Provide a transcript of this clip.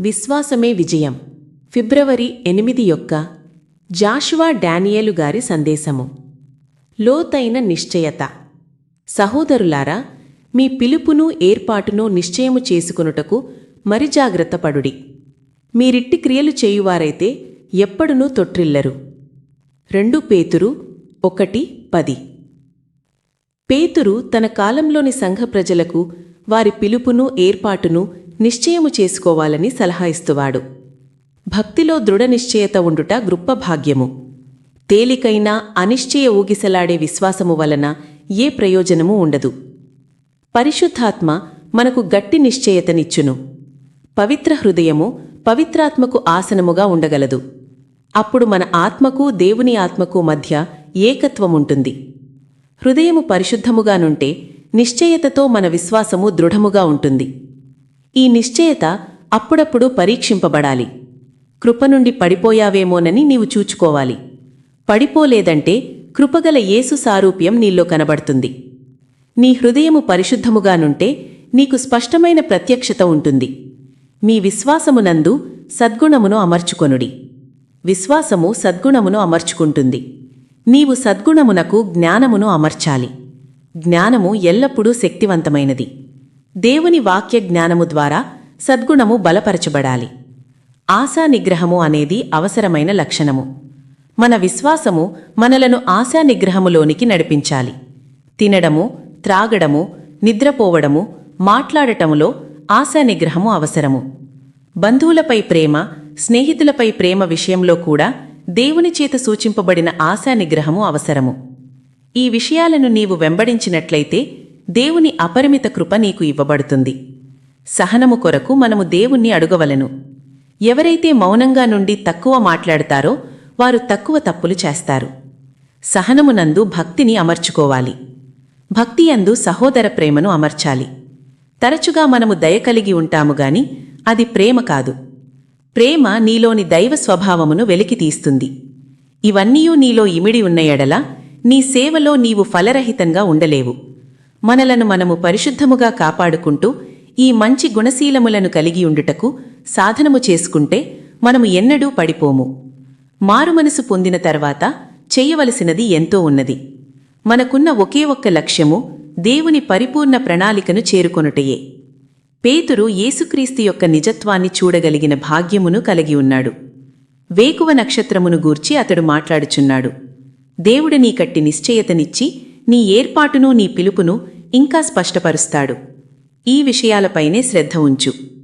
విశ్వాసమే విజయం. ఫిబ్రవరి ఎనిమిది యొక్క జాషువా డానియలు గారి సందేశము. లోతైన నిశ్చయత. సహోదరులారా మీ పిలుపును ఏర్పాటును నిశ్చయము చేసుకొనుటకు మరి జాగ్రత్తపడుడి మీరిట్టి క్రియలు చేయువారైతే ఎప్పడునూ తొట్రిల్లరు రెండు పేతురు ఒకటి పది. పేతురు తన కాలంలోని సంఘ ప్రజలకు వారి పిలుపును ఏర్పాటును నిశ్చయము చేసుకోవాలని సలహా ఇస్తువాడు. భక్తిలో దృఢ నిశ్చయత ఉండుట గృప్ప భాగ్యము తేలికైన అనిశ్చయ ఊగిసలాడే విశ్వాసము వలన ఏ ప్రయోజనము ఉండదు. పరిశుద్ధాత్మ మనకు గట్టి నిశ్చయతనిచ్చును. పవిత్ర హృదయము పవిత్రాత్మకు ఆసనముగా ఉండగలదు. అప్పుడు మన ఆత్మకు దేవుని ఆత్మకు మధ్య ఏకత్వముంటుంది. హృదయము పరిశుద్ధముగానుంటే నిశ్చయతతో మన విశ్వాసము దృఢముగా ఉంటుంది. ఈ నిశ్చయత అప్పుడప్పుడు పరీక్షింపబడాలి. కృప నుండి పడిపోయావేమోనని నీవు చూచుకోవాలి. పడిపోలేదంటే కృపగల యేసు సారూప్యం నీలో కనబడుతుంది. నీ హృదయము పరిశుద్ధముగానుంటే నీకు స్పష్టమైన ప్రత్యక్షత ఉంటుంది. మీ విశ్వాసమునందు సద్గుణమును అమర్చుకొనుడి. విశ్వాసము సద్గుణమును అమర్చుకుంటుంది. నీవు సద్గుణమునకు జ్ఞానమును అమర్చాలి. జ్ఞానము ఎల్లప్పుడూ శక్తివంతమైనది. దేవుని వాక్య జ్ఞానము ద్వారా సద్గుణము బలపరచబడాలి. ఆశా నిగ్రహము అనేది అవసరమైన లక్షణము. మన విశ్వాసము మనలను ఆశా నిగ్రహములోనికి నడిపించాలి. తినడము త్రాగడము నిద్రపోవడము మాట్లాడటములో ఆశా నిగ్రహము అవసరము. బంధువులపై ప్రేమ స్నేహితులపై ప్రేమ విషయంలో కూడా దేవుని చేత సూచింపబడిన ఆశా నిగ్రహము అవసరము. ఈ విషయాలను నీవు వెంబడించినట్లయితే దేవుని అపరిమిత కృప నీకు ఇవ్వబడుతుంది. సహనము కొరకు మనము దేవుణ్ణి అడుగవలను. ఎవరైతే మౌనంగా నుండి తక్కువ మాట్లాడతారో వారు తక్కువ తప్పులు చేస్తారు. సహనమునందు భక్తిని అమర్చుకోవాలి. భక్తి అందు సహోదర ప్రేమను అమర్చాలి. తరచుగా మనము దయ కలిగి ఉంటాము గాని అది ప్రేమ కాదు. ప్రేమ నీలోని దైవ స్వభావమును వెలికితీస్తుంది ఇవన్నీయూ నీలో ఇమిడి ఉన్న ఎడల నీ సేవలో నీవు ఫలరహితంగా ఉండలేవు. మనలను మనము పరిశుద్ధముగా కాపాడుకుంటూ ఈ మంచి గుణశీలములను కలిగి ఉండుటకు సాధనము చేసుకుంటే మనము ఎన్నడూ పడిపోము. మారుమనసు పొందిన తర్వాత చేయవలసినది ఎంతో ఉన్నది. మనకున్న ఒకే ఒక్క లక్ష్యము దేవుని పరిపూర్ణ ప్రణాళికను చేరుకొనుటయే. పేతురు యేసుక్రీస్తు యొక్క నిజత్వాన్ని చూడగలిగిన భాగ్యమును కలిగి ఉన్నాడు. వేకువ నక్షత్రమును గూర్చి అతడు మాట్లాడుచున్నాడు. దేవుడు నీ కట్టి నిశ్చయతనిచ్చి నీ ఏర్పాటును నీ పిలుపును ఇంకా స్పష్టపరుస్తాడు. ఈ విషయాలపైనే శ్రద్ధ ఉంచు.